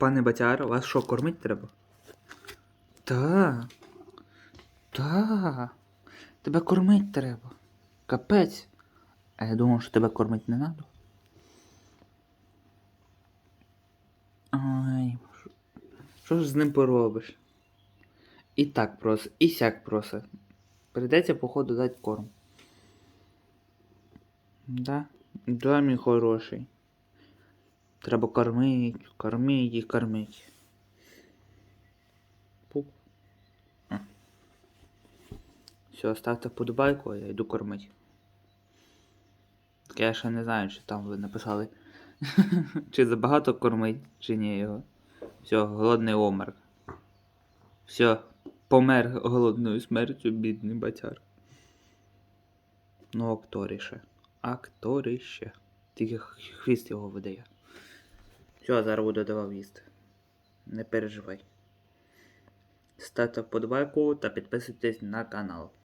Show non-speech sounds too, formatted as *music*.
Пане Батяр, вас що, кормить треба? Та. Та. Тебе кормить треба. Капець. А я думав, що тебе кормить не надо. Ай, що- ж з ним поробиш? І так просить, і сяк просить. Придеться, походу, дати корм. Да? Да, мій хороший. Треба кормить, кормить і кормить. Пуп. Все, ставте вподобайку, а я йду кормить. Так я ще не знаю, чи там ви написали. *laughs* чи забагато кормить, чи ні його. Все, голодний омер. Все, помер голодною смертю, бідний батяр. Ну, акторіше. Акторіще. Тільки хвіст його видає. Все, зараз буду давав їсти. Не переживай. Ставте вподобайку та підписуйтесь на канал.